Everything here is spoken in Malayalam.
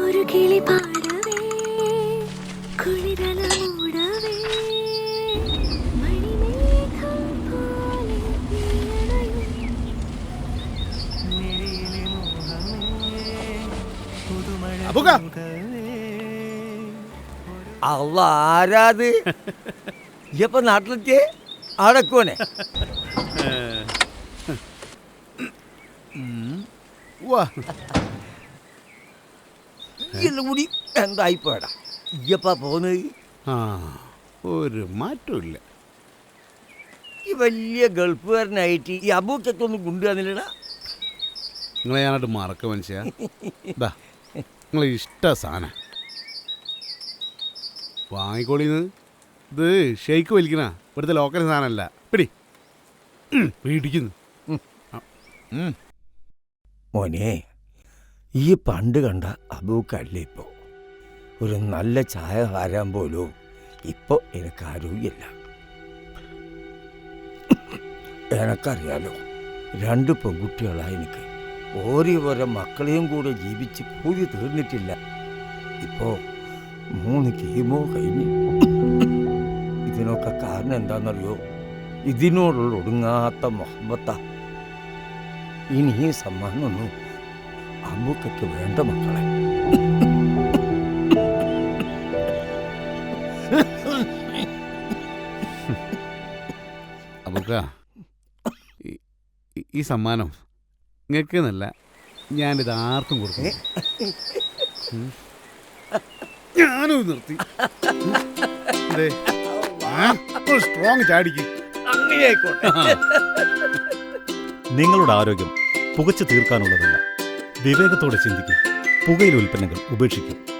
ഒരു കിളി പാടവേ കുളിരല മൂടവേ. മണിമേഘം പോലെ അബുക. അല്ല ആരാത്? ഇപ്പൊ നാട്ടിലെത്തിയേ? അടക്കുവനെ വാ എല്ലാം കൂടി എന്തായി പോടാ ഇയ്യപ്പാ പോന്നത് ആ ഒരു മാറ്റമില്ല ഈ വലിയ ഗൾഫുകാരനായിട്ട് ഈ അബൂക്കൊന്നും കൊണ്ടുവന്നില്ലടാ. നിങ്ങളെ ഞാനായിട്ട് മറക്ക മനുഷ്യ. ഇതാ നിങ്ങളെ ഇഷ്ട സാധനം. വാങ്ങിക്കോളിന്ന്. ഇത് ഷെയ്ക്ക് വലിക്കണ ഇവിടുത്തെ ലോക്കൽ സാധനമല്ല പിടി. പിടിക്കുന്നു മോനെ ഈ പണ്ട് കണ്ട അബൂക്കല്ല ഇപ്പോൾ ഒരു നല്ല ചായ ഹാരാൻ പോലും ഇപ്പോൾ എനിക്ക് ആരോഗ്യമില്ല എനക്കറിയാലോ രണ്ട് പെൺകുട്ടികളാണ് എനിക്ക്. ഓരോ ഓരോ മക്കളെയും കൂടെ ജീവിച്ച് പൂതി തീർന്നിട്ടില്ല. ഇപ്പോൾ മൂന്ന് കീമോ കഴിഞ്ഞു. ഇതിനൊക്കെ കാരണം എന്താണെന്നറിയോ? ഇതിനോടുള്ള ഒടുങ്ങാത്ത മുഹബത്താ ഇനി സമ്മാനമൊന്നും അമ്മൂക്കൊക്കെ വേണ്ട മക്കളെ. അബുക്ക ഈ- സമ്മാനം നിങ്ങൾക്ക് എന്നല്ല ഞാനിത് ആർക്കും കൊടുക്കും. ഞാനും ഇത് നിർത്തി. സ്ട്രോങ് ചാടിക്കും. നിങ്ങളുടെ ആരോഗ്യം പുകച്ചു തീർക്കാനുള്ളതല്ല. വിവേകത്തോടെ ചിന്തിക്കും. പുകയില ഉൽപ്പന്നങ്ങൾ ഉപേക്ഷിക്കും.